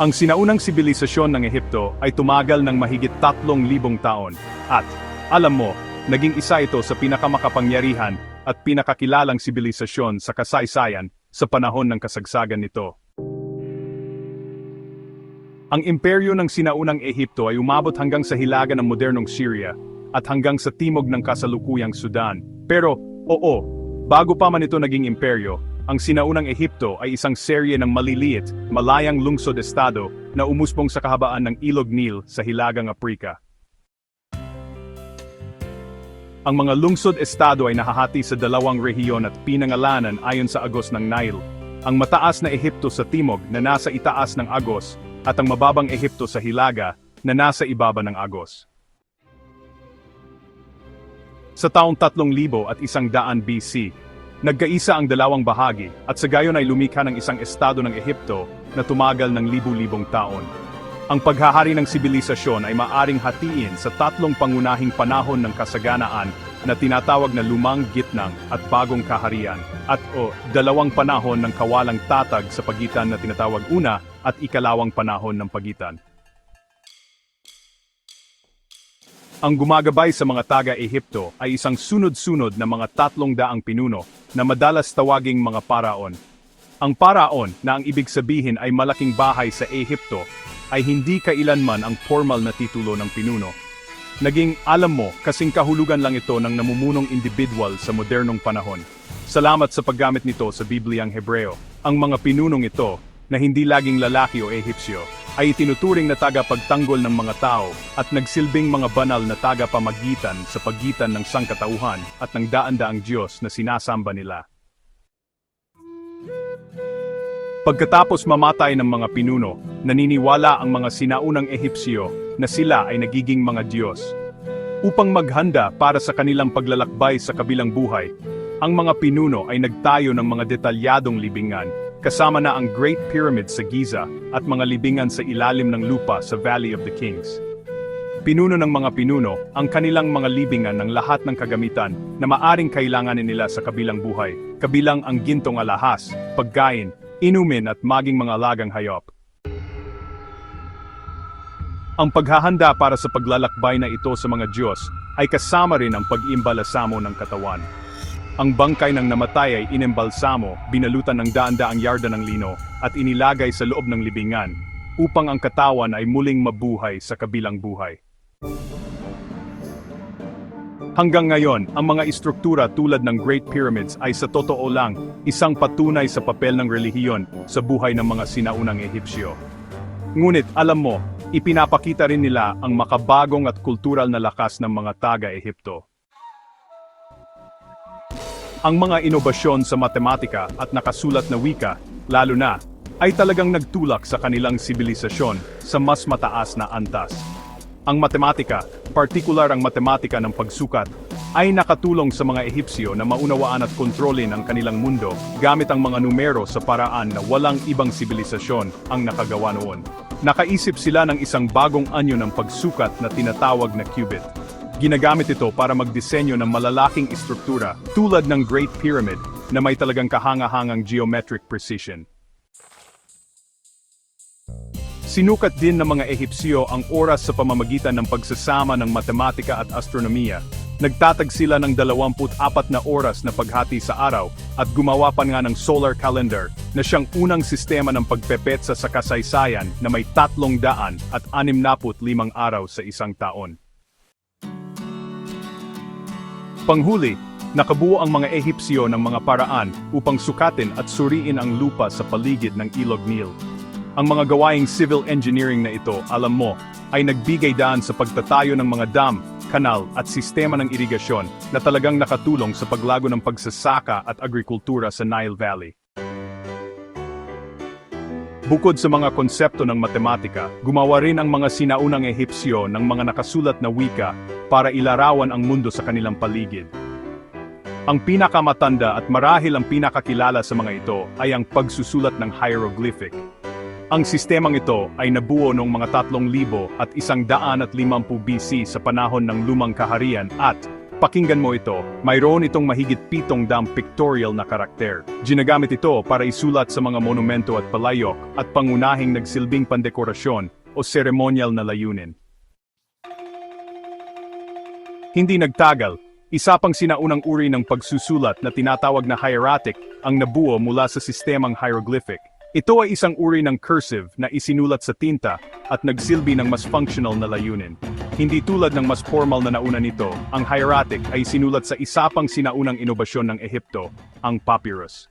Ang sinaunang sibilisasyon ng Ehipto ay tumagal ng mahigit tatlong libong taon, at, alam mo, naging isa ito sa pinakamakapangyarihan at pinakakilalang sibilisasyon sa kasaysayan sa panahon ng kasagsagan nito. Ang imperyo ng sinaunang Ehipto ay umabot hanggang sa hilaga ng modernong Syria at hanggang sa timog ng kasalukuyang Sudan. Pero, oo, bago pa man ito naging imperyo, ang sinaunang Ehipto ay isang serye ng maliliit, malayang lungsod-estado na umuspong sa kahabaan ng Ilog Nil sa Hilagang Aprika. Ang mga lungsod-estado ay nahahati sa dalawang rehiyon at pinangalanan ayon sa agos ng Nile. Ang mataas na Ehipto sa timog na nasa itaas ng agos at ang mababang Ehipto sa hilaga na nasa ibaba ng agos. Sa taong 3,000 at isang daan BC, nagkaisa ang dalawang bahagi at sa gayon ay lumikha ng isang estado ng Ehipto na tumagal ng libu-libong taon. Ang paghahari ng sibilisasyon ay maaring hatiin sa tatlong pangunahing panahon ng kasaganaan na tinatawag na lumang gitnang at bagong kaharian, at o dalawang panahon ng kawalang tatag sa pagitan na tinatawag una at ikalawang panahon ng pagitan. Ang gumagabay sa mga taga-Ehipto ay isang sunod-sunod na mga tatlong daang pinuno na madalas tawaging mga paraon. Ang paraon na ang ibig sabihin ay malaking bahay sa Ehipto ay hindi kailanman ang formal na titulo ng pinuno. Naging alam mo kasing kahulugan lang ito ng namumunong individual sa modernong panahon. Salamat sa paggamit nito sa Bibliang Hebreo. Ang mga pinunong ito, na hindi laging lalaki o Ehipsyo, ay itinuturing na tagapagtanggol ng mga tao at nagsilbing mga banal na tagapamagitan sa pagitan ng sangkatauhan at ng daan-daang Diyos na sinasamba nila. Pagkatapos mamatay ng mga pinuno, naniniwala ang mga sinaunang Ehipsyo na sila ay nagiging mga Diyos. Upang maghanda para sa kanilang paglalakbay sa kabilang buhay, ang mga pinuno ay nagtayo ng mga detalyadong libingan, kasama na ang Great Pyramid sa Giza at mga libingan sa ilalim ng lupa sa Valley of the Kings. Pinuno ng mga pinuno ang kanilang mga libingan ng lahat ng kagamitan na maaring kailanganin nila sa kabilang buhay, kabilang ang gintong alahas, pagkain, inumin at maging mga lagang hayop. Ang paghahanda para sa paglalakbay na ito sa mga Diyos ay kasama rin ang pag-imbalasamo ng katawan. Ang bangkay ng namatay ay inembalsamo, binalutan ng daan-daang yarda ng lino, at inilagay sa loob ng libingan, upang ang katawan ay muling mabuhay sa kabilang buhay. Hanggang ngayon, ang mga istruktura tulad ng Great Pyramids ay sa totoo lang isang patunay sa papel ng relihiyon sa buhay ng mga sinaunang Ehipsyo. Ngunit alam mo, ipinapakita rin nila ang makabagong at kultural na lakas ng mga taga-Ehipto. Ang mga inobasyon sa matematika at nakasulat na wika, lalo na, ay talagang nagtulak sa kanilang sibilisasyon sa mas mataas na antas. Ang matematika, partikular ang matematika ng pagsukat, ay nakatulong sa mga Ehipsyo na maunawaan at kontrolin ang kanilang mundo gamit ang mga numero sa paraan na walang ibang sibilisasyon ang nakagawa noon. Nakaisip sila ng isang bagong anyo ng pagsukat na tinatawag na cubit. Ginagamit ito para magdisenyo ng malalaking istruktura tulad ng Great Pyramid na may talagang kahanga-hangang geometric precision. Sinukat din ng mga Ehipsyo ang oras sa pamamagitan ng pagsasama ng matematika at astronomiya. Nagtatag sila ng 24 na oras na paghati sa araw at gumawa pa nga ng solar calendar na siyang unang sistema ng pagpepetsa sa kasaysayan na may tatlong daan at 65 araw sa isang taon. Panghuli, nakabuo ang mga Ehipsyo ng mga paraan upang sukatin at suriin ang lupa sa paligid ng Ilog Nil. Ang mga gawaing civil engineering na ito, alam mo, ay nagbigay daan sa pagtatayo ng mga dam, kanal at sistema ng irigasyon na talagang nakatulong sa paglago ng pagsasaka at agrikultura sa Nile Valley. Bukod sa mga konsepto ng matematika, gumawa rin ang mga sinaunang Ehipsyo ng mga nakasulat na wika para ilarawan ang mundo sa kanilang paligid. Ang pinakamatanda at marahil ang pinakakilala sa mga ito ay ang pagsusulat ng hieroglyphic. Ang sistemang ito ay nabuo noong mga 3,000 at 150 BC sa panahon ng Lumang Kaharian at, Pakinggan mo ito, mayroon itong mahigit pitong dam pictorial na karakter. Ginagamit ito para isulat sa mga monumento at palayok at pangunahing nagsilbing pandekorasyon o seremonyal na layunin. Hindi nagtagal, isa pang sinaunang uri ng pagsusulat na tinatawag na hieratic ang nabuo mula sa sistemang hieroglyphic. Ito ay isang uri ng cursive na isinulat sa tinta at nagsilbi ng mas functional na layunin. Hindi tulad ng mas formal na nauna nito, ang hieratic ay sinulat sa isa pang sinaunang inobasyon ng Ehipto, ang papyrus.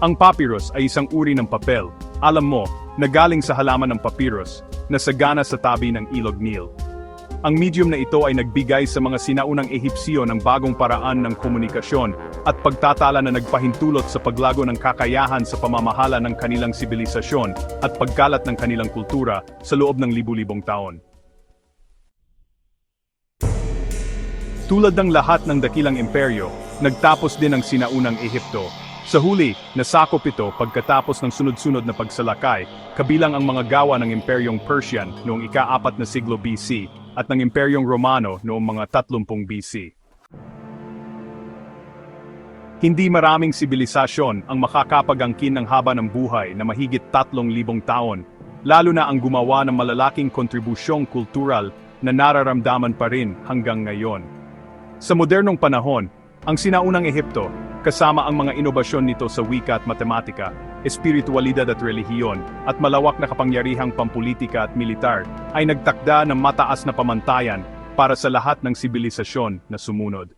Ang papyrus ay isang uri ng papel, alam mo, na galing sa halaman ng papyrus, na sagana sa tabi ng ilog Nile. Ang medium na ito ay nagbigay sa mga sinaunang Ehipsyo ng bagong paraan ng komunikasyon at pagtatala na nagpahintulot sa paglago ng kakayahan sa pamamahala ng kanilang sibilisasyon at pagkalat ng kanilang kultura sa loob ng libu-libong taon. Tulad ng lahat ng dakilang imperyo, nagtapos din ang sinaunang Ehipto. Sa huli, nasakop ito pagkatapos ng sunod-sunod na pagsalakay, kabilang ang mga gawa ng Imperyong Persian noong ika-apat na siglo BC at ng Imperyong Romano noong mga 30 BC. Hindi maraming sibilisasyon ang makakapagangkin ng haba ng buhay na mahigit 3,000 taon, lalo na ang gumawa ng malalaking kontribusyong kultural na nararamdaman pa rin hanggang ngayon. Sa modernong panahon, ang sinaunang Ehipto, kasama ang mga inobasyon nito sa wika at matematika, espiritualidad at relihiyon, at malawak na kapangyarihang pampolitika at militar, ay nagtakda ng mataas na pamantayan para sa lahat ng sibilisasyon na sumunod.